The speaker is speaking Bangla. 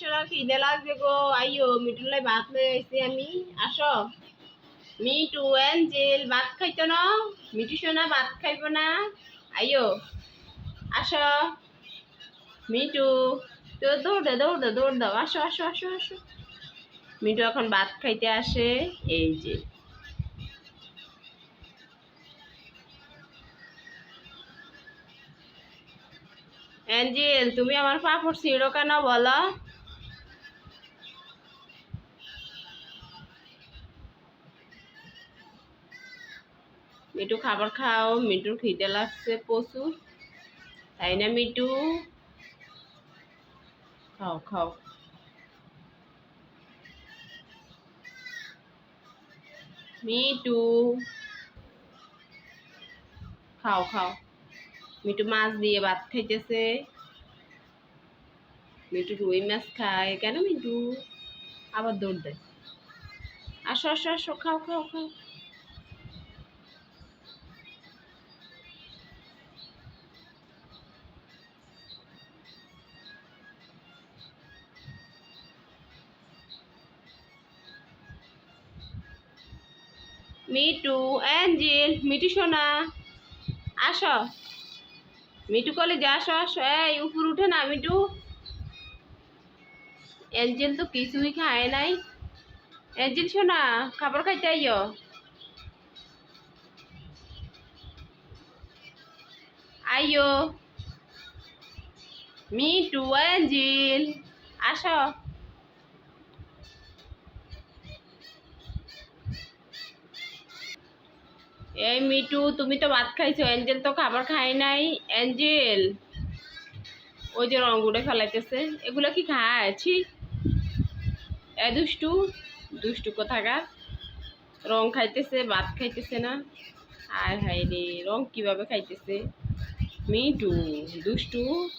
সোনা খিদে গো আইও লাই ভাত লই আইছি আমি। আসো মিটু ভাত খাইতো না? মিটু সোনা, ভাত খাইবো না? আইও আসো মিটু তো দৌড় দে দৌড় দৌড় দাও আসো আসো আসো আসো মিটু এখন ভাত খাইতে আসে এই যে। অ্যাঞ্জেল তুমি আমার পাপড় ছিঁড়ো কেন বলো। মিটু খাবার খাও মিটুর খিদে লাগছে প্রচুর। তাই না মিটু খাও খাও। মিটু খাও খাও। মিটু মাছ দিয়ে ভাত খাইতেছে। মিটু রুই মাছ খায়। কেন মিটু আবার দৌড় দেয়। আসো আসো আসো, খাও খাও খাও। মিটু, অ্যাঞ্জেল, মিটু সোনা, আসো। মিটু কলে যা আসো আসো। এই, উপর উঠে না, মিটু। অ্যাঞ্জেল তো কিছুই খায় নাই। অ্যাঞ্জেল সোনা, খাবার খাইতে আইও আইও মিটু, অ্যাঞ্জেল, আসো। এই মিটু, তুমি তো ভাত খাইছো অ্যাঞ্জেল তো খাবার খায় নাই। অ্যাঞ্জেল ওই যে রঙগুলো ফেলাইতেছে, এগুলো কি খায়? ছি। এ দুষ্টু দুষ্টু কোথাকার রং খাইতেছে, ভাত খাইতেছে না। আয় হায় রে, রং কীভাবে খাইতেছে? মিটু, দুষ্টু।